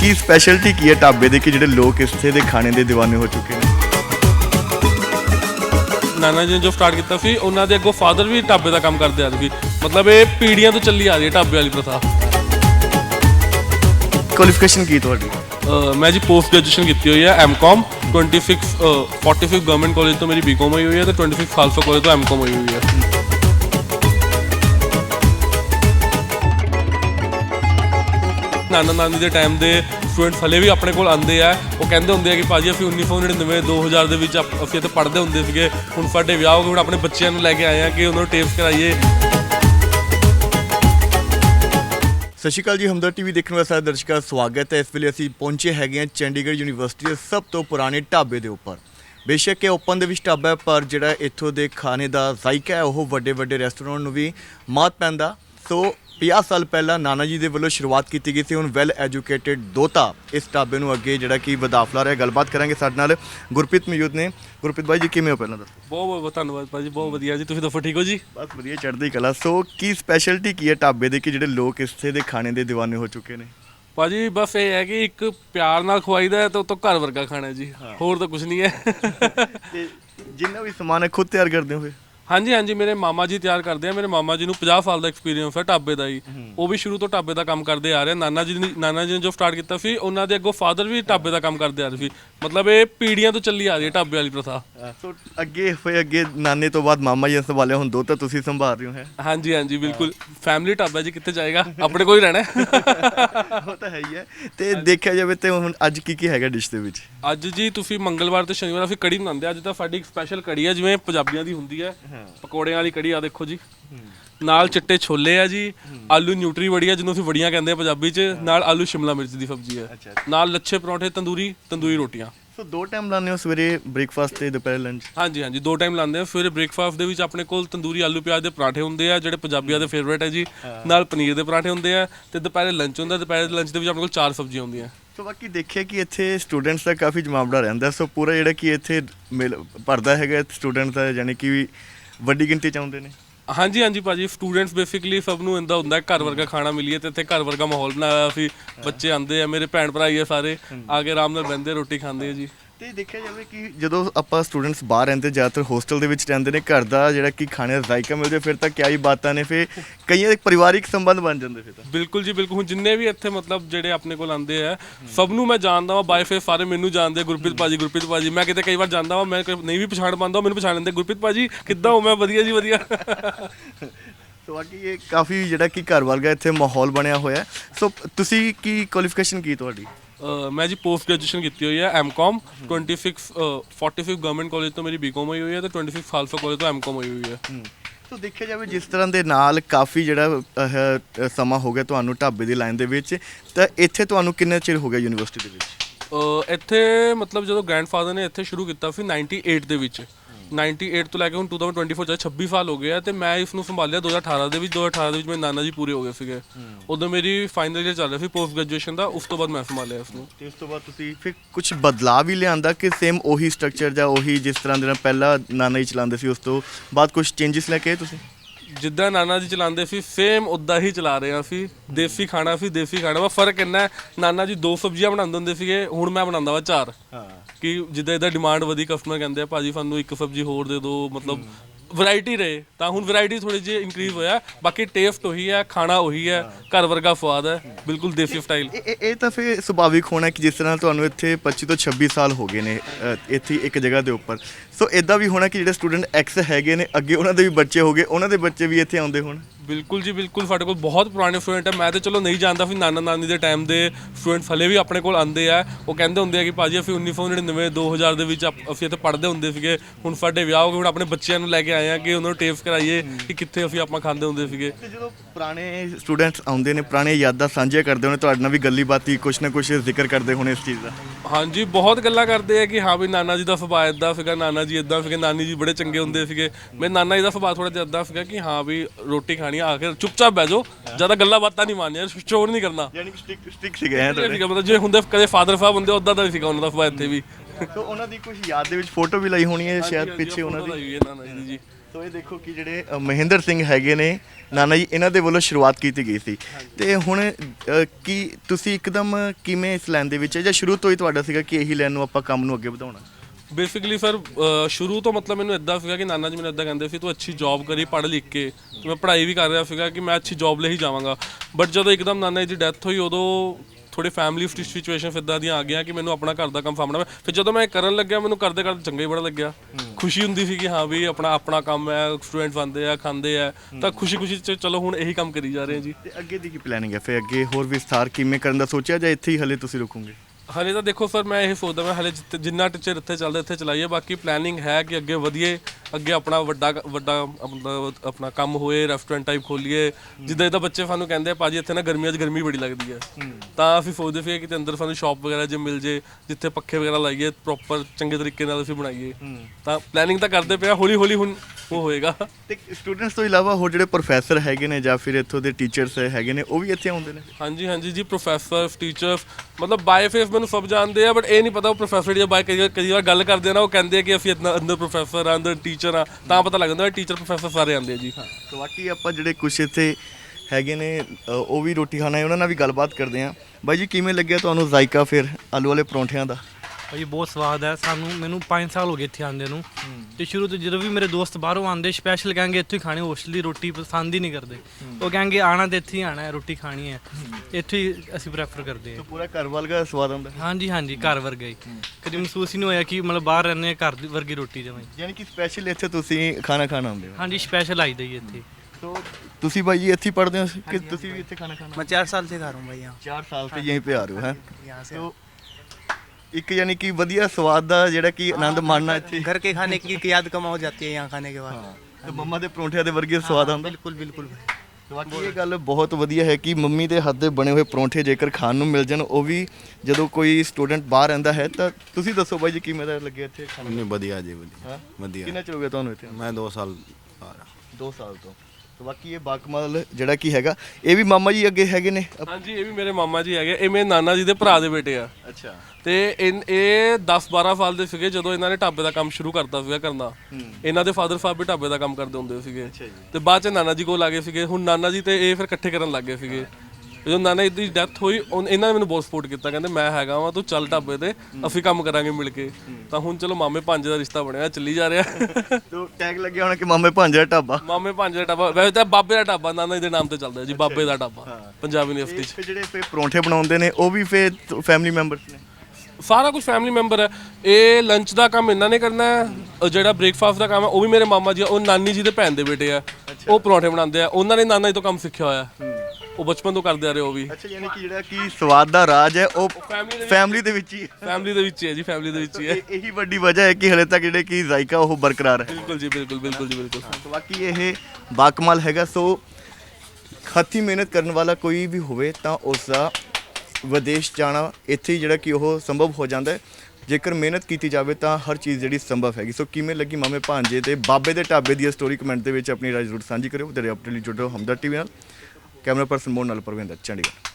ਕੀ speciality ਕੀ ਹੈ ਢਾਬੇ ਦੀ ਕਿ ਜਿਹੜੇ ਲੋਕ ਇੱਥੇ ਦੇ ਖਾਣੇ ਦੇ دیਵਾਨੇ ਹੋ ਚੁੱਕੇ ਨੇ? ਨਾਨਾ ਜੀ ਨੇ ਜੋ ਸਟਾਰਟ ਕੀਤਾ ਸੀ ਉਹਨਾਂ ਦੇ ਅੱਗੋਂ ਫਾਦਰ ਵੀ ਢਾਬੇ ਦਾ ਕੰਮ ਕਰਦੇ ਆ ਸੀ ਮਤਲਬ ਇਹ ਪੀੜ੍ਹੀਆਂ ਤੋਂ ਚੱਲੀ ਆ ਰਹੀ ਹੈ ਢਾਬੇ ਵਾਲੀ ਪ੍ਰਥਾ। ਕੁਆਲੀਫਿਕੇਸ਼ਨ ਕੀ ਤੁਹਾਡੀ? ਅਹ ਮੈਂ ਜੀ ਪੋਸਟ ਗ੍ਰੈਜੂਏਸ਼ਨ ਕੀਤੀ ਹੋਈ ਹੈ ਐਮਕਾਮ 26 ਅਹ 45 ਗਵਰਨਮੈਂਟ ਕਾਲਜ ਤੋਂ ਮੇਰੀ ਬੀਕਾਮ ਹੋਈ ਹੋਈ ਹੈ ਤੇ 25 ਖਾਲਸਾ ਕਾਲਜ ਤੋਂ ਐਮਕਾਮ ਹੋਈ ਹੋਈ ਹੈ। ਨਾਨਾ ਨਾਨੀ ਦੇ ਟਾਈਮ ਦੇ ਸਟੂਡੈਂਟਸ ਹਲੇ ਵੀ ਆਪਣੇ ਕੋਲ ਆਉਂਦੇ ਆ। ਉਹ ਕਹਿੰਦੇ ਹੁੰਦੇ ਆ ਕਿ ਭਾਜੀ ਅਸੀਂ 1999 2000 ਦੇ ਵਿੱਚ ਆਪ- ਅਸੀਂ ਇੱਥੇ ਪੜ੍ਹਦੇ ਹੁੰਦੇ ਸੀਗੇ। ਹੁਣ ਸਾਡੇ ਵਿਆਹ ਹੋ ਗਏ, ਹੁਣ ਆਪਣੇ ਬੱਚਿਆਂ ਨੂੰ ਲੈ ਕੇ ਆਏ ਆ ਕਿ ਉਹਨਾਂ ਨੂੰ ਟੇਸਟ ਕਰਾਈਏ। ਸਤਿ ਸ਼੍ਰੀ ਅਕਾਲ ਜੀ, ਹਮਦਰ ਟੀਵੀ ਦੇਖਣ ਵਾਲੇ ਸਾਰੇ ਦਰਸ਼ਕਾਂ ਦਾ ਸਵਾਗਤ ਹੈ। ਇਸ ਵੇਲੇ ਅਸੀਂ ਪਹੁੰਚੇ ਹੈਗੇ ਹਾਂ ਚੰਡੀਗੜ੍ਹ ਯੂਨੀਵਰਸਿਟੀ ਦੇ ਸਭ ਤੋਂ ਪੁਰਾਣੇ ਢਾਬੇ ਦੇ ਉੱਪਰ। ਬੇਸ਼ੱਕ ਇਹ ਓਪਨ ਦੇ ਵਿੱਚ ਢਾਬਾ ਹੈ, ਪਰ ਜਿਹੜਾ ਇੱਥੋਂ ਦੇ ਖਾਣੇ ਦਾ ਜ਼ਾਇਕਾ ਹੈ, ਉਹ ਵੱਡੇ ਵੱਡੇ ਰੈਸਟੋਰੈਂਟ ਨੂੰ ਵੀ ਮਾਤ ਪੈਂਦਾ। ਸੋ 50 ਸਾਲ ਪਹਿਲਾਂ ਨਾਨਾ ਜੀ ਦੇ ਵੱਲੋਂ ਸ਼ੁਰੂਆਤ ਕੀਤੀ ਗਈ ਸੀ ਹੁਣ ਵੈਲ ਐਜੂਕੇਟਿਡ ਦੋਤਾ ਇਸ ਢਾਬੇ ਨੂੰ ਅੱਗੇ ਜਿਹੜਾ ਕਿ ਵਧਾਫਲਾ ਰਿਹਾ। ਗੱਲਬਾਤ ਕਰਾਂਗੇ ਸਾਡੇ ਨਾਲ ਗੁਰਪ੍ਰੀਤ ਮਯੂਦ ਨੇ। ਗੁਰਪ੍ਰੀਤ ਬਾਈ ਜੀ ਕਿਵੇਂ ਹੋ ਪਹਿਲਾਂ ਦੱਸੋ? ਬਹੁਤ ਬਹੁਤ ਧੰਨਵਾਦ ਭਾਜੀ ਬਹੁਤ ਵਧੀਆ ਜੀ। ਤੁਸੀਂ ਦੱਸੋ ਠੀਕ ਹੋ ਜੀ? ਬਸ ਵਧੀਆ ਚੜ੍ਹਦੀ ਕਲਾ। ਸੋ ਕੀ ਸਪੈਸ਼ਲਟੀ ਕੀ ਹੈ ਢਾਬੇ ਦੀ ਕਿ ਜਿਹੜੇ ਲੋਕ ਇੱਥੇ ਦੇ ਖਾਣੇ ਦੇ دیਵਾਨੇ ਹੋ ਚੁੱਕੇ ਨੇ? ਭਾਜੀ ਬਸ ਇਹ ਹੈ ਕਿ ਇੱਕ ਪਿਆਰ ਨਾਲ ਖਵਾਈਦਾ ਹੈ ਤਾਂ ਉਹ ਤੋਂ ਘਰ ਵਰਗਾ ਖਾਣਾ ਜੀ। ਹੋਰ ਤਾਂ ਕੁਝ ਨਹੀਂ ਹੈ। ਤੇ ਜਿੰਨਾ ਵੀ ਸਮਾਨ ਹੈ ਖੁਦ ਤਿਆਰ ਕਰਦੇ ਹੋ ਫਿਰ? ਹਾਂਜੀ ਹਾਂਜੀ ਮੇਰੇ ਮਾਮਾ ਜੀ ਤਿਆਰ ਕਰਦੇ ਆ ਮੇਰੇ ਮਾਮਾ ਜੀ ਨੂੰ 50 ਸਾਲ ਦਾ ਐਕਸਪੀਰੀਅੰਸ ਹੈ ਢਾਬੇ ਦਾ ਹੀ। ਉਹ ਵੀ ਸ਼ੁਰੂ ਤੋਂ ਢਾਬੇ ਦਾ ਕੰਮ ਕਰਦੇ ਆ ਰਹੇ ਆ। ਨਾਨਾ ਜੀ ਨੇ ਨਾਨਾ ਜੀ ਨੇ ਜੋ ਸਟਾਰਟ ਕੀਤਾ ਸੀ ਉਹਨਾਂ ਦੇ ਅੱਗੋਂ ਫਾਦਰ ਵੀ ਢਾਬੇ ਦਾ ਕੰਮ ਕਰਦੇ ਆ ਰਹੇ ਸੀ। ਮਤਲਬ ਇਹ ਪੀੜ੍ਹੀਆਂ ਤੋਂ ਚੱਲੀ ਆ ਰਹੀ ਹੈ ਢਾਬੇ ਵਾਲੀ ਪ੍ਰਥਾ। ਸੋ ਅੱਗੇ ਹੋਏ ਅੱਗੇ ਨਾਨੇ ਤੋਂ ਬਾਅਦ ਮਾਮਾ ਜੀ ਨੇ ਸੰਭਾਲਿਆ ਹੁਣ ਦੋ ਤਾਂ ਤੁਸੀਂ ਸੰਭਾਲ ਰਹੇ ਹੋ ਹੈ? ਹਾਂਜੀ ਹਾਂਜੀ ਬਿਲਕੁਲ। ਫੈਮਿਲੀ ਢਾਬਾ ਜੀ ਕਿੱਥੇ ਜਾਏਗਾ? ਆਪਣੇ ਕੋਲ ਹੀ ਰਹਿਣਾ ਹੈ। ਉਹ ਤਾਂ ਹੈ ਹੀ ਹੈ। ਤੇ ਦੇਖਿਆ ਜਾਵੇ ਤੇ ਹੁਣ ਅੱਜ ਕੀ ਕੀ ਹੈਗਾ ਡਿਸ਼ ਦੇ ਵਿੱਚ? ਅੱਜ ਜੀ ਤੁਸੀਂ ਮੰਗਲਵਾਰ ਤੇ ਸ਼ਨੀਵਾਰ ਅਸੀਂ ਕੜੀ ਬਣਾਉਂਦੇ ਆ। ਅੱਜ ਤਾਂ ਸਾਡੀ ਇੱਕ ਸਪੈਸ਼ਲ ਕੜੀ ਹੈ ਜਿਵੇਂ ਪੰਜਾਬੀਆਂ ਦੀ ਹੁੰਦੀ ਹੈ। ਪਕੌੜਿਆਂ ਵਾਲੀ ਕੜੀ ਆ ਦੇਖੋ ਜੀ। ਨਾਲ ਚਿੱਟੇ ਛੋਲੇ ਆ ਜੀ ਆਲੂ ਨਿਊਟਰੀ ਵੜੀ ਆ ਜਿਹਨੂੰ ਅਸੀਂ ਵੜੀਆਂ ਕਹਿੰਦੇ ਆ ਪੰਜਾਬੀ 'ਚ ਨਾਲ ਆਲੂ ਸ਼ਿਮਲਾ ਮਿਰਚ ਦੀ ਸਬਜ਼ੀ ਹੈ ਨਾਲ ਲੱਛੇ ਪਰੌਂਠੇ ਤੰਦੂਰੀ ਤੰਦੂਰੀ ਰੋਟੀਆਂ। ਸੋ ਦੋ ਟਾਈਮ ਲਾਉਂਦੇ ਹੋ ਸਵੇਰੇ ਬ੍ਰੇਕਫਾਸਟ ਤੇ ਦੁਪਹਿਰ ਲੰਚ ਹਾਂਜੀ ਹਾਂਜੀ ਦੋ ਟਾਈਮ ਲਾਉਂਦੇ ਆ। ਫਿਰ ਬ੍ਰੇਕਫਾਸਟ ਦੇ ਵਿੱਚ ਆਪਣੇ ਕੋਲ ਤੰਦੂਰੀ ਆਲੂ ਪਿਆਜ਼ ਦੇ ਪਰਾਠੇ ਹੁੰਦੇ ਆ ਜਿਹੜੇ ਪੰਜਾਬੀਆਂ ਦੇ ਫੇਵਰੇਟ ਹੈ ਜੀ। ਨਾਲ ਪਨੀਰ ਦੇ ਪਰਾਠੇ ਹੁੰਦੇ ਆ ਤੇ ਦੁਪਹਿਰੇ ਲੰਚ ਹੁੰਦਾ ਦੁਪਹਿਰੇ ਦੇ ਲੰਚ ਦੇ ਵਿੱਚ ਆਪਣੇ ਕੋਲ ਚਾਰ ਸਬਜ਼ੀਆਂ ਹੁੰਦੀਆਂ। ਸੋ ਬਾਕੀ ਦੇਖਿਆ ਕਿ ਇੱਥੇ ਸਟੂਡੈਂਟਸ ਦਾ ਕਾਫੀ ਜਮਾਵੜਾ ਰਹਿੰਦਾ। ਸੋ ਪੂਰਾ ਜਿਹੜਾ ਕਿ ਇੱਥੇ ਮਿਲ ਭਰਦਾ ਹੈਗਾ ਸਟੂਡੈਂਟ ਦਾ ਯਾਨੀ ਕਿ ਵੀ ਵੱਡੀ ਗਿਣਤੀ ਚ ਆਉਂਦੇ ਨੇ? ਹਾਂਜੀ ਹਾਂਜੀ ਭਾਜੀ ਸਟੂਡੈਂਟਸ ਬੇਸਿਕਲੀ ਸਭ ਨੂੰ ਇੰਦਾ ਹੁੰਦਾ ਹੈ ਘਰ ਵਰਗਾ ਖਾਣਾ ਮਿਲੀਏ ਤੇ ਇੱਥੇ ਘਰ ਵਰਗਾ ਮਾਹੌਲ ਬਣਾਇਆ ਹੋਇਆ ਸੀ। ਬੱਚੇ ਆਂਦੇ ਆ, ਮੇਰੇ ਭੈਣ ਭਰਾ ਹੀ ਆ ਸਾਰੇ, ਆ ਕੇ ਆਰਾਮ ਨਾਲ ਬਹਿੰਦੇ, ਰੋਟੀ ਖਾਂਦੇ ਆ ਜੀ। ਤੇ ਦੇਖਿਆ ਜਾਵੇ ਕਿ ਜਦੋਂ ਆਪਾਂ ਸਟੂਡੈਂਟਸ ਬਾਹਰ ਰਹਿੰਦੇ ਜ਼ਿਆਦਾਤਰ ਹੋਸਟਲ ਦੇ ਵਿੱਚ ਰਹਿੰਦੇ ਨੇ ਘਰ ਦਾ ਜਿਹੜਾ ਕਿ ਖਾਣੇ ਦਾ ਜ਼ਾਇਕਾ ਮਿਲਦਾ ਫਿਰ ਤਾਂ ਕਿਆ ਹੀ ਬਾਤਾਂ ਨੇ ਫਿਰ ਕਈਆਂ ਦੇ ਪਰਿਵਾਰਿਕ ਸੰਬੰਧ ਬਣ ਜਾਂਦੇ ਫਿਰ ਤਾਂ। ਬਿਲਕੁਲ ਜੀ ਬਿਲਕੁਲ। ਹੁਣ ਜਿੰਨੇ ਵੀ ਇੱਥੇ ਮਤਲਬ ਜਿਹੜੇ ਆਪਣੇ ਕੋਲ ਆਂਦੇ ਆ ਸਭ ਨੂੰ ਮੈਂ ਜਾਣਦਾ ਵਾਂ ਬਾਈ ਫੇਸ ਸਾਰੇ ਮੈਨੂੰ ਜਾਣਦੇ ਗੁਰਪ੍ਰੀਤ ਭਾਜੀ ਗੁਰਪ੍ਰੀਤ ਭਾਜੀ। ਮੈਂ ਕਿਤੇ ਕਈ ਵਾਰ ਜਾਂਦਾ ਵਾਂ ਮੈਂ ਕੋਈ ਨਹੀਂ ਵੀ ਪਛਾਣ ਪਾਉਂਦਾ ਉਹ ਮੈਨੂੰ ਪਛਾਣ ਲੈਂਦੇ ਗੁਰਪ੍ਰੀਤ ਭਾਜੀ ਕਿੱਦਾਂ ਹੋ? ਮੈਂ ਵਧੀਆ ਜੀ ਵਧੀਆ। ਸੋ ਬਾਕੀ ਇਹ ਕਾਫੀ ਜਿਹੜਾ ਕਿ ਘਰ ਵਰਗਾ ਇੱਥੇ ਮਾਹੌਲ ਬਣਿਆ ਹੋਇਆ ਹੈ। ਸੋ ਤੁਸੀਂ ਕੀ ਕੁਆਲੀਫਿਕੇਸ਼ਨ ਕੀ ਤੁਹਾਡੀ? ਅਹ ਮੈਂ ਜੀ ਪੋਸਟ ਗ੍ਰੈਜੂਏਸ਼ਨ ਕੀਤੀ ਹੋਈ ਹੈ ਐਮਕਾਮ 26 ਅਹ 45 ਗਵਰਨਮੈਂਟ ਕਾਲਜ ਤੋਂ ਮੇਰੀ ਬੀਕਾਮ ਹੋਈ ਹੋਈ ਹੈ ਤੇ 25 ਖਾਲਸਾ ਕਾਲਜ ਤੋਂ ਐਮਕਾਮ ਹੋਈ ਹੋਈ ਹੈ। ਸੋ ਦੇਖਿਆ ਜਾਵੇ ਜਿਸ ਤਰ੍ਹਾਂ ਦੇ ਨਾਲ ਕਾਫੀ ਜਿਹੜਾ ਅਹ, ਸਮਾਂ ਹੋ ਗਿਆ ਤੁਹਾਨੂੰ ਢਾਬੇ ਦੀ ਲਾਈਨ ਦੇ ਵਿੱਚ ਤਾਂ ਇੱਥੇ ਤੁਹਾਨੂੰ ਕਿੰਨਾ ਚਿਰ ਹੋ ਗਿਆ ਯੂਨੀਵਰਸਿਟੀ ਦੇ ਵਿੱਚ? ਅਹ ਇੱਥੇ ਮਤਲਬ ਜਦੋਂ ਗ੍ਰੈਂਡਫਾਦਰ ਨੇ ਇੱਥੇ ਸ਼ੁਰੂ ਕੀਤਾ ਸੀ 98 ਦੇ ਵਿੱਚ। 98 ਤੋਂ ਲੈ ਕੇ ਹੁਣ 2024 ਚ 26 ਸਾਲ ਹੋ ਗਏ ਆ ਤੇ ਮੈਂ ਇਸ ਨੂੰ ਸੰਭਾਲਿਆ 2018 ਦੇ ਵਿੱਚ 2018 ਦੇ ਵਿੱਚ ਮੇਰੇ ਨਾਨਾ ਜੀ ਪੂਰੇ ਹੋ ਗਏ ਸੀਗੇ। ਉਦੋਂ ਮੇਰੀ ਫਾਈਨਲ ਈਅਰ ਚੱਲ ਰਿਹਾ ਸੀ ਪੋਸਟ ਗ੍ਰੈਜੂਏਸ਼ਨ ਦਾ ਉਸ ਤੋਂ ਬਾਅਦ ਮੈਂ ਸੰਭਾਲਿਆ ਇਸ ਨੂੰ ਤੇ ਉਸ ਤੋਂ ਬਾਅਦ ਤੁਸੀਂ ਫਿਰ ਕੁਝ ਬਦਲਾਅ ਵੀ ਲਿਆਂਦਾ ਕਿ ਸੇਮ ਉਹੀ ਸਟਰਕਚਰ ਜਾਂ ਉਹੀ ਜਿਸ ਤਰ੍ਹਾਂ ਦੇ ਨਾਲ ਪਹਿਲਾਂ ਨਾਨਾ ਹੀ ਚਲਾਉਂਦੇ ਸੀ ਉਸ ਤੋਂ ਬਾਅਦ ਕੁਝ ਚੇਂਜਸ ਲੈ ਕੇ ਤੁਸੀਂ? ਜਿੱਦਾਂ ਨਾਨਾ ਜੀ ਚਲਾਉਂਦੇ ਸੀ ਸੇਮ ਉਦਾਂ ਹੀ ਚਲਾ ਰਹੇ ਆ ਅਸੀਂ। ਦੇਸੀ ਖਾਣਾ ਸੀ ਦੇਸੀ ਖਾਣਾ। ਵਾ ਫ਼ਰਕ ਇੰਨਾ ਹੈ, ਨਾਨਾ ਜੀ ਦੋ ਸਬਜ਼ੀਆਂ ਬਣਾਉਂਦੇ ਹੁੰਦੇ ਸੀਗੇ ਹੁਣ ਮੈਂ ਬਣਾਉਂਦਾ ਵਾ ਚਾਰ। ਹਾਂ। ਕਿ ਜਿੱਦਾਂ ਇਹਦਾ ਡਿਮਾਂਡ ਵਧੀ ਕਸਟਮਰ ਕਹਿੰਦੇ ਆ ਭਾਜੀ ਸਾਨੂੰ ਇੱਕ ਸਬਜ਼ੀ ਹੋਰ ਦੇ ਦਿਓ। ਮਤਲਬ ਵੈਰਾਈਟੀ ਰਹੇ। ਤਾਂ ਹੁਣ ਵੈਰਾਈਟੀ ਥੋੜੀ ਜਿਹੀ ਇੰਕਰੀਜ਼ ਹੋਇਆ। ਬਾਕੀ ਟੇਸਟ ਉਹੀ ਹੈ ਖਾਣਾ ਉਹੀ ਹੈ ਘਰ ਵਰਗਾ ਸਵਾਦ ਹੈ। ਬਿਲਕੁਲ ਦੇਸੀ ਸਟਾਈਲ ਇਹ ਇਹ- ਇਹ ਤਾਂ ਫਿਰ ਸੁਭਾਵਿਕ ਹੋਣਾ ਕਿ ਜਿਸ ਤਰ੍ਹਾਂ ਤੁਹਾਨੂੰ ਇੱਥੇ 25 ਤੋਂ 26 ਸਾਲ ਹੋ ਗਏ ਨੇ ਅ, ਇੱਥੇ ਇੱਕ ਜਗ੍ਹਾ ਦੇ ਉੱਪਰ। ਸੋ ਇਦਾਂ ਵੀ ਹੋਣਾ ਕਿ ਜਿਹੜੇ ਸਟੂਡੈਂਟ ਐਕਸ ਹੈਗੇ ਨੇ ਅੱਗੇ ਉਹਨਾਂ ਦੇ ਵੀ ਬੱਚੇ ਹੋਗੇ ਉਹਨਾਂ ਦੇ ਬੱਚੇ ਵੀ ਇੱਥੇ ਆਉਂਦੇ ਹੋਣ। ਬਿਲਕੁਲ ਜੀ ਬਿਲਕੁਲ। ਸਾਡੇ ਕੋਲ ਬਹੁਤ ਪੁਰਾਣੇ ਸਟੂਡੈਂਟ ਹੈ ਮੈਂ ਤੇ ਚਲੋ ਨਹੀਂ ਜਾਣਦਾ ਫਿਰ ਨਾਨਾ ਨਾਨੀ ਦੇ ਟਾਈਮ ਦੇ ਸਟੂਡੈਂਟਸ ਹਲੇ ਵੀ ਆਪਣੇ ਕੋਲ ਆਉਂਦੇ ਆ। ਉਹ ਕਹਿੰਦੇ ਹੁੰਦੇ ਆ ਕਿ ਭਾਜੀ ਅਸੀਂ 1999 2000 ਦੇ ਵਿੱਚ ਆਪ- ਅਸੀਂ ਇੱਥੇ ਪੜ੍ਹਦੇ ਹੁੰਦੇ ਸੀਗੇ। ਹੁਣ ਸਾਡੇ ਵਿਆਹ ਹੋ ਗਏ ਹੁਣ ਆਪਣੇ ਬੱਚਿਆਂ ਨੂੰ ਲੈ ਕੇ ਆਏ ਆ ਕਿ ਉਹਨਾਂ ਨੂੰ ਟੇਸਟ ਕਰਾਈਏ ਕਿ ਕਿੱਥੇ ਅਸੀਂ ਆਪਾਂ ਖਾਂਦੇ ਹੁੰਦੇ ਸੀਗੇ। ਤੇ ਜਦੋਂ ਪੁਰਾਣੇ ਸਟੂਡੈਂਟਸ ਆਉਂਦੇ ਨੇ ਪੁਰਾਣੇ ਯਾਦਾਂ ਸਾਂਝੀਆਂ ਕਰਦੇ ਹੋਣੇ ਤੁਹਾਡੇ ਨਾਲ ਵੀ ਗੱਲੀ ਬਾਤੀ ਕੁਛ ਨਾ ਕੁਛ ਜ਼ਿਕਰ ਕਰਦੇ ਹੋਣੇ ਇਸ ਚੀਜ਼ ਦਾ। ਹਾਂਜੀ ਬਹੁਤ ਗੱਲਾਂ ਕਰਦੇ ਆ ਕਿ ਹਾਂ ਵੀ ਨਾਨਾ ਜੀ ਦਾ ਸੁਭਾਅ ਇਦਾਂ ਸੀਗਾ ਨਾਨਾ ਜੀ ਇਦਾਂ ਸੀਗੇ ਨਾਨੀ ਜੀ ਬੜੇ ਚੰਗੇ ਹੁੰਦੇ ਸੀਗੇ। ਮੇਰੇ ਨਾਨਾ ਜੀ ਦਾ ਸੁਭਾਅ ਥੋੜਾ ਜਿਹਾ ਇਦਾਂ ਸੀਗਾ ਕਿ ਹਾਂ ਵੀ ਰੋਟੀ ਖਾਣੀ ਆ ਕੇ ਚੁੱਪਚਾਪ ਬਹਿ ਜਾਓ। ਜ਼ਿਆਦਾ ਗੱਲਾਂ ਬਾਤਾਂ ਨਹੀਂ ਮਾਰਨੀਆਂ ਸ਼ੋਰ ਨਹੀਂ ਕਰਨਾ। ਯਾਨੀ ਕਿ ਸਟਿਕ ਸਟਿਕ ਸੀਗੇ ਹੈ ਤੁਹਾਡੇ ਮਤਲਬ ਜੇ ਹੁੰਦੇ ਕਦੇ ਫਾਦਰ ਸਾਹਿਬ ਹੁੰਦੇ ਉਦਾਂ ਦਾ ਵੀ ਸੀਗਾ ਉਹਨਾਂ ਦਾ ਸੁਭਾਅ ਇੱਥੇ ਵੀ। ਸੋ ਉਹਨਾਂ ਦੀ ਕੁਝ ਯਾਦ ਦੇ ਵਿੱਚ ਫੋਟੋ ਵੀ ਲਈ ਹੋਣੀ ਹੈ ਸ਼ਾਇਦ ਪਿੱਛੇ ਉਹਨਾਂ ਦੀ? ਹੋਈ ਹੈ ਨਾਨਾ ਜੀ ਜੀ। ਸੋ ਇਹ ਦੇਖੋ ਕਿ ਜਿਹੜੇ ਅ, ਮਹਿੰਦਰ ਸਿੰਘ ਹੈਗੇ ਨੇ ਨਾਨਾ ਜੀ ਇਹਨਾਂ ਦੇ ਵੱਲੋਂ ਸ਼ੁਰੂਆਤ ਕੀਤੀ ਗਈ ਸੀ। ਤੇ ਹੁਣ ਅ, ਕੀ ਤੁਸੀਂ ਇੱਕਦਮ ਕਿਵੇਂ ਇਸ ਲਾਈਨ ਦੇ ਵਿੱਚ ਜਾਂ ਸ਼ੁਰੂ ਤੋਂ ਹੀ ਤੁਹਾਡਾ ਸੀਗਾ ਕਿ ਇਹੀ ਲਾਈਨ ਨੂੰ ਆਪਾਂ ਕੰਮ ਨੂੰ ਅੱਗੇ ਵਧਾਉਣਾ? ਬੇਸਿਕਲੀ ਸਰ ਸ਼ੁਰੂ ਤੋਂ ਮਤਲਬ ਮੈਨੂੰ ਇਦਾਂ ਸੀਗਾ ਕਿ ਨਾਨਾ ਜੀ ਮੈਨੂੰ ਇਦਾਂ ਕਹਿੰਦੇ ਸੀ, ਤੂੰ ਅੱਛੀ ਜੌਬ ਕਰੀ, ਪੜ੍ਹ ਲਿਖ ਕੇ। ਤੇ ਮੈਂ ਪੜ੍ਹਾਈ ਵੀ ਕਰ ਰਿਹਾ ਸੀਗਾ ਕਿ ਮੈਂ ਅੱਛੀ ਜੌਬ ਲਈ ਹੀ ਜਾਵਾਂਗਾ। ਬਟ ਜਦੋਂ ਇੱਕਦਮ ਨਾਨਾ ਜੀ ਦੀ ਡੈਥ ਹੋਈ, ਉਦੋਂ ਥੋੜੀ ਫੈਮਿਲੀ ਸਿਚੁਏਸ਼ਨ ਇਦਾਂ ਦੀਆਂ ਆ ਗਈਆਂ ਕਿ ਮੈਨੂੰ ਆਪਣਾ ਘਰ ਦਾ ਕੰਮ ਸਾਂਭਣਾ ਪਿਆ। ਫਿਰ ਜਦੋਂ ਮੈਂ ਕਰਨ ਲੱਗਿਆ, ਮੈਨੂੰ ਕਰਦੇ ਕਰਦੇ ਚੰਗਾ ਹੀ ਬੜਾ ਲੱਗਿਆ। ਖੁਸ਼ੀ ਹੁੰਦੀ ਸੀ ਕਿ ਹਾਂ ਵੀ ਆਪਣਾ ਆਪਣਾ ਕੰਮ ਹੈ ਸਟੂਡੈਂਟਸ ਆਉਂਦੇ ਆ, ਖਾਂਦੇ ਆ। ਤਾਂ ਖੁਸ਼ੀ ਖੁਸ਼ੀ ਚ ਚਲੋ ਹੁਣ ਇਹੀ ਕੰਮ ਕਰੀ ਜਾ ਰਹੇ ਹਾਂ ਜੀ। ਤੇ ਅੱਗੇ ਦੀ ਕੀ ਪਲੈਨਿੰਗ ਹੈ? ਫਿਰ ਅੱਗੇ ਹੋਰ ਵਿਸਥਾਰ ਕਿਵੇਂ ਕਰਨ ਦਾ ਸੋਚਿਆ ਜਾਂ ਇੱਥੇ ਹੀ ਹਲੇ ਤੁਸੀਂ ਰੁਕੋਗੇ? ਹਲੇ ਤਾਂ ਦੇਖੋ ਸਰ ਮੈਂ ਇਹ ਸੋਚਦਾ ਮੈਂ ਹਲੇ ਜਿੱਥੇ- ਜਿੰਨਾ ਟੀਚਰ ਇੱਥੇ ਚੱਲਦਾ ਇੱਥੇ ਚਲਾਈਏ ਬਾਕੀ ਪਲੈਨਿੰਗ ਹੈ ਕਿ ਅੱਗੇ ਵਧੀਏ ਅੱਗੇ ਆਪਣਾ ਵੱਡਾ ਵੱਡਾ ਆਪਣਾ ਆਪਣਾ ਕੰਮ ਹੋਏ ਰੈਸਟੋਰੈਂਟ ਟਾਈਪ ਖੋਲੀਏ। ਜਿੱਦਾਂ ਇਹਦਾ ਬੱਚੇ ਸਾਨੂੰ ਕਹਿੰਦੇ ਆ ਭਾਜੀ ਇੱਥੇ ਨਾ ਗਰਮੀਆਂ 'ਚ ਗਰਮੀ ਬੜੀ ਲੱਗਦੀ ਹੈ। ਤਾਂ ਅਸੀਂ ਸੋਚਦੇ ਸੀ ਕਿ ਅੰਦਰ ਸਾਨੂੰ ਸ਼ਾਪ ਵਗੈਰਾ ਜੇ ਮਿਲ ਜੇ ਜਿੱਥੇ ਪੱਖੇ ਵਗੈਰਾ ਲਾਈਏ ਪ੍ਰੋਪਰ ਚੰਗੇ ਤਰੀਕੇ ਨਾਲ ਅਸੀਂ ਬਣਾਈਏ। ਤਾਂ ਪਲੈਨਿੰਗ ਤਾਂ ਕਰਦੇ ਪਿਆ ਹੌਲੀ ਹੌਲੀ ਹੁਣ ਉਹ ਹੋਏਗਾ। ਤੇ ਸਟੂਡੈਂਟਸ ਤੋਂ ਇਲਾਵਾ ਹੋਰ ਜਿਹੜੇ ਪ੍ਰੋਫੈਸਰ ਹੈਗੇ ਨੇ ਜਾਂ ਫਿਰ ਇੱਥੋਂ ਦੇ ਟੀਚਰਸ ਹੈਗੇ ਨੇ ਉਹ ਵੀ ਇੱਥੇ ਆਉਂਦੇ ਨੇ? ਹਾਂਜੀ ਹਾਂਜੀ ਜੀ ਪ੍ਰੋਫੈਸਰ ਟੀਚਰਸ ਮਤਲਬ ਬਾਏ ਫੇਸ ਮੈਨੂੰ ਸਭ ਜਾਣਦੇ ਆ ਬਟ ਇਹ ਨਹੀਂ ਪਤਾ ਉਹ ਪ੍ਰੋਫੈਸਰ ਜਾਂ ਬਾਏ ਕਈ ਵਾਰ- ਕਈ ਵਾਰ ਗੱਲ ਕਰਦੇ ਆ ਨਾ ਉਹ ਕਹਿੰਦੇ ਆ ਕਿ ਅਸੀਂ ਇੱਦਾਂ ਅੰਦਰ ਪ੍ਰੋਫੈਸਰ ਆ ਅੰਦਰ ਟੀਚਰ ਆ ਤਾਂ ਪਤਾ ਲੱਗ ਜਾਂਦਾ ਟੀਚਰ ਪ੍ਰੋਫੈਸਰ ਸਾਰੇ ਆਉਂਦੇ ਆ ਜੀ। ਤੇ ਬਾਕੀ ਆਪਾਂ ਜਿਹੜੇ ਕੁਛ ਇੱਥੇ ਹੈਗੇ ਨੇ ਅ, ਉਹ ਵੀ ਰੋਟੀ ਖਾਣਾ ਹੈ ਉਹਨਾਂ ਨਾਲ ਵੀ ਗੱਲਬਾਤ ਕਰਦੇ ਹਾਂ ਬਾਈ ਜੀ ਕਿਵੇਂ ਲੱਗਿਆ ਤੁਹਾਨੂੰ ਜ਼ਾਇਕਾ ਫਿਰ ਆਲੂ ਵਾਲੇ ਪਰੌਂਠਿਆਂ ਦਾ? ਭਾਈ ਬਹੁਤ ਸਵਾਦ ਹੈ ਸਾਨੂੰ ਮੈਨੂੰ 5 ਸਾਲ ਹੋ ਗਏ ਇੱਥੇ ਆਂਦੇ ਨੂੰ ਤੇ ਸ਼ੁਰੂ ਤੋਂ ਜਦੋਂ ਵੀ ਮੇਰੇ ਦੋਸਤ ਬਾਹਰੋਂ ਆਂਦੇ ਸਪੈਸ਼ਲ ਕਹਿੰਗੇ ਇੱਥੇ ਹੀ ਖਾਣੀ ਹੋਸਟਲ ਦੀ ਰੋਟੀ ਪਸੰਦ ਹੀ ਨਹੀਂ ਕਰਦੇ ਉਹ ਕਹਿੰਗੇ ਆਣਾ ਤੇ ਇੱਥੇ ਹੀ ਆਣਾ ਹੈ ਰੋਟੀ ਖਾਣੀ ਹੈ ਇੱਥੇ ਹੀ ਅਸੀਂ ਪ੍ਰੈਫਰ ਕਰਦੇ ਤੇ ਹਾਂ ਪੂਰਾ ਘਰ ਵਰਗਾ ਸਵਾਦ ਆਉਂਦਾ ਹੈ ਹਾਂਜੀ ਹਾਂਜੀ ਘਰ ਵਰਗਾ ਹੀ ਕਦੀ ਮਹਿਸੂਸ ਹੀ ਨਹੀਂ ਹੋਇਆ ਕਿ ਮਤਲਬ ਬਾਹਰ ਰਹਿੰਦੇ ਹਾਂ ਘਰ ਦੀ ਵਰਗੀ ਰੋਟੀ ਜਮਾਈ ਯਾਨੀ ਕਿ ਸਪੈਸ਼ਲ ਇੱਥੇ ਤੁਸੀਂ ਖਾਣਾ ਖਾਣਾ ਆਉਂਦੇ ਹੋ ਹਾਂਜੀ ਸਪੈਸ਼ਲ ਆਈਦਾ ਹੀ ਇੱਥੇ तो ਤੁਸੀਂ ਭਾਈ ਜੀ ਇੱਥੇ ਹੀ ਪੜ੍ਹਦੇ ਹੋ ਕਿ ਤੁਸੀਂ ਵੀ ਇੱਥੇ ਖਾਣਾ ਖਾਣਾ मैं चार साल से खा रहा हूँ भाई यहाँ 4 ਸਾਲ ਤੇ ਯਹੀਂ ਪੇ ਆ ਰਹੇ ਹੋ ਹੈ यहाँ से ਤੋ ਇੱਕ ਯਾਨੀ ਕਿ ਵਧੀਆ ਸਵਾਦ ਦਾ ਜਿਹੜਾ ਕਿ ਆਨੰਦ ਮਾਣਨਾ ਇੱਥੇ घर के खाने की याद कम हो जाती है यहाँ खाने के बाद ਤੇ ਮੰਮਾ ਦੇ ਪਰੌਂਠਿਆਂ ਦੇ ਵਰਗੇ ਸਵਾਦ ਆਉਂਦਾ बिल्कुल बिल्कुल भाई ਬਾਕੀ ਇਹ ਗੱਲ ਬਹੁਤ ਵਧੀਆ ਹੈ ਕਿ ਮੰਮੀ ਦੇ ਹੱਥ ਦੇ ਬਣੇ ਹੋਏ ਪਰੌਂਠੇ ਜੇਕਰ ਖਾਣ ਨੂੰ ਮਿਲ ਜਾਣ ਉਹ ਵੀ ਜਦੋਂ ਕੋਈ ਸਟੂਡੈਂਟ ਬਾਹਰ ਰਹਿੰਦਾ ਹੈ ਤਾਂ ਤੁਸੀਂ ਦੱਸੋ ਬਾਈ ਜੀ ਕਿਵੇਂ ਦਾ ਲੱਗਿਆ ਇੱਥੇ ਖਾਣਾ ਨਹੀਂ ਵਧੀਆ ਜੀ ਵਧੀਆ ਹਾਂ ਵਧੀਆ ਕਿੰਨਾ ਚਿਰ ਹੋ ਗਿਆ ਤੁਹਾਨੂੰ ਇੱਥੇ ਮੈਂ 2 ਸਾਲ ਆ ਰਿਹਾ 2 ਸਾਲ ਤੋਂ ਤੇ ਬਾਕੀ ਇਹ ਬਾਕਮਾਲ ਜਿਹੜਾ ਕੀ ਹੈਗਾ ਇਹ ਵੀ ਮਾਮਾ ਜੀ ਅੱਗੇ ਹੈਗੇ ਨੇ? ਹਾਂਜੀ ਇਹ ਵੀ ਮੇਰੇ ਮਾਮਾ ਜੀ ਹੈਗੇ ਇਹ ਮੇਰੇ ਨਾਨਾ ਜੀ ਦੇ ਭਰਾ ਦੇ ਬੇਟੇ ਆ। ਅੱਛਾ। ਤੇ ਇਨ- ਇਹ 10 12 ਸਾਲ ਦੇ ਸੀਗੇ ਜਦੋਂ ਇਹਨਾਂ ਨੇ ਢਾਬੇ ਦਾ ਕੰਮ ਸ਼ੁਰੂ ਕਰਤਾ ਸੀਗਾ ਕਰਨਾ। ਇਹਨਾਂ ਦੇ ਫਾਦਰ ਸਾਹਿਬ ਵੀ ਢਾਬੇ ਦਾ ਕੰਮ ਕਰਦੇ ਹੁੰਦੇ ਸੀਗੇ। ਤੇ ਬਾਅਦ ਚ ਨਾਨਾ ਜੀ ਕੋਲ ਆ ਗਏ ਸੀਗੇ। ਹੁਣ ਨਾਨਾ ਜੀ ਤੇ ਇਹ ਫਿਰ ਇਕੱਠੇ ਕਰਨ ਲੱਗ ਗਏ ਸੀਗੇ। ਜਦੋਂ ਨਾਨਾ ਜੀ ਦੀ ਡੈਥ ਹੋਈ ਉਨ- ਇਹਨਾਂ ਨੇ ਮੈਨੂੰ ਬਹੁਤ ਸਪੋਰਟ ਕੀਤਾ ਕਹਿੰਦੇ ਮੈਂ ਹੈਗਾ ਵਾਂ ਤੂੰ ਚੱਲ ਢਾਬੇ ਤੇ ਅਸੀਂ ਕੰਮ ਕਰਾਂਗੇ ਮਿਲ ਕੇ। ਤਾਂ ਹੁਣ ਚਲੋ ਮਾਮੇ ਭਾਂਜੇ ਦਾ ਰਿਸ਼ਤਾ ਬਣਿਆ ਚੱਲੀ ਜਾ ਰਿਹਾ। ਤੋ ਟੈਗ ਲੱਗਿਆ ਹੋਣਾ ਕਿ ਮਾਮੇ ਭਾਂਜੇ ਦਾ ਢਾਬਾ। ਮਾਮੇ ਭਾਂਜੇ ਦਾ ਢਾਬਾ ਵੈਸੇ ਤਾਂ ਬਾਬੇ ਦਾ ਢਾਬਾ ਨਾਨਾ ਜੀ ਦੇ ਨਾਮ ਤੇ ਚੱਲਦਾ ਜੀ ਬਾਬੇ ਦਾ ਢਾਬਾ ਪੰਜਾਬੀ ਯੂਨੀਵਰਸਿਟੀ 'ਚ। ਜਿਹੜੇ ਫੇ ਪਰੌਂਠੇ ਬਣਾਉਂਦੇ ਨੇ ਉਹ ਵੀ ਫੇ ਫੈਮਿਲੀ ਮੈਂਬਰਸ ਨੇ? ਸਾਰਾ ਕੁਝ ਫੈਮਿਲੀ ਮੈਂਬਰ ਹੈ। ਇਹ ਲੰਚ ਦਾ ਕੰਮ ਇਹਨਾਂ ਨੇ ਕਰਨਾ ਹੈ ਉਹ ਜਿਹੜਾ ਬ੍ਰੇਕਫਾਸਟ ਦਾ ਕੰਮ ਹੈ ਉਹ ਵੀ ਮੇਰੇ ਮਾਮਾ ਜੀ ਆ, ਉਹ ਨਾਨੀ ਜੀ ਦੇ ਭੈਣ ਦੇ ਬੇਟੇ ਆ। ਉਹ ਪਰੌਂਠੇ ਬਣਾਉਂਦੇ ਆ। ਉਹਨਾਂ ਨੇ ਨਾਨਾ ਜੀ ਤੋਂ ਕੰਮ ਸਿੱਖਿਆ ਹੋਇਆ। ਉਹ ਬਚਪਨ ਤੋਂ ਕਰਦੇ ਆ ਰਹੇ ਉਹ ਵੀ। ਅੱਛਾ ਯਾਨੀ ਕਿ ਜਿਹੜਾ ਕਿ ਸਵਾਦ ਦਾ ਰਾਜ ਹੈ ਉਹ family ਦੇ ਫੈਮਿਲੀ ਦੇ ਵਿੱਚ ਹੀ ਹੈ। ਫੈਮਿਲੀ ਦੇ ਵਿੱਚ ਹੀ ਹੈ ਜੀ ਫੈਮਿਲੀ ਦੇ ਵਿੱਚ ਹੀ ਹੈ। ਇਹ- ਇਹੀ ਵੱਡੀ ਵਜ੍ਹਾ ਹੈ ਕਿ ਹਲੇ ਤੱਕ ਜਿਹੜੇ ਕਿ ਜ਼ਾਇਕਾ ਉਹ ਬਰਕਰਾਰ ਹੈ। ਬਿਲਕੁਲ ਜੀ ਬਿਲਕੁਲ ਬਿਲਕੁਲ ਜੀ ਬਿਲਕੁਲ। ਬਾਕੀ ਇਹ ਬਾਕਮਾਲ ਹੈਗਾ ਸੋ ਹੱਥੀ ਮਿਹਨਤ ਕਰਨ ਵਾਲਾ ਕੋਈ ਵੀ ਹੋਵੇ ਤਾਂ ਉਸ ਦਾ ਵਿਦੇਸ਼ ਜਾਣਾ ਇੱਥੇ ਹੀ ਜਿਹੜਾ ਕਿ ਉਹ ਸੰਭਵ ਹੋ ਜਾਂਦਾ ਹੈ। ਜੇਕਰ ਮਿਹਨਤ ਕੀਤੀ ਜਾਵੇ ਤਾਂ ਹਰ ਚੀਜ਼ ਜਿਹੜੀ ਸੰਭਵ ਹੈਗੀ। ਸੋ ਕਿਵੇਂ ਲੱਗੀ ਮਾਮੇ ਭਾਂਜੇ ਤੇ ਬਾਬੇ ਦੇ ਢਾਬੇ ਦੀ ਸਟੋਰੀ ਕਮੈਂਟ ਦੇ ਵਿੱਚ ਆਪਣੀ ਰਾਏ ਜ਼ਰੂਰ ਸਾਂਝੀ ਕਰਿਓ। ਤੇ ਅਪਡੇਟ ਲਈ ਜੁੜੋ ਹਮਦਰ ਟੀਵੀ ਨਾਲ। ਕੈਮਰਾ ਪਰਸਨ ਮੋਹਨ ਨਾਲ ਪਰਵਿੰਦਰ ਚੰਡੀਗੜ੍ਹ।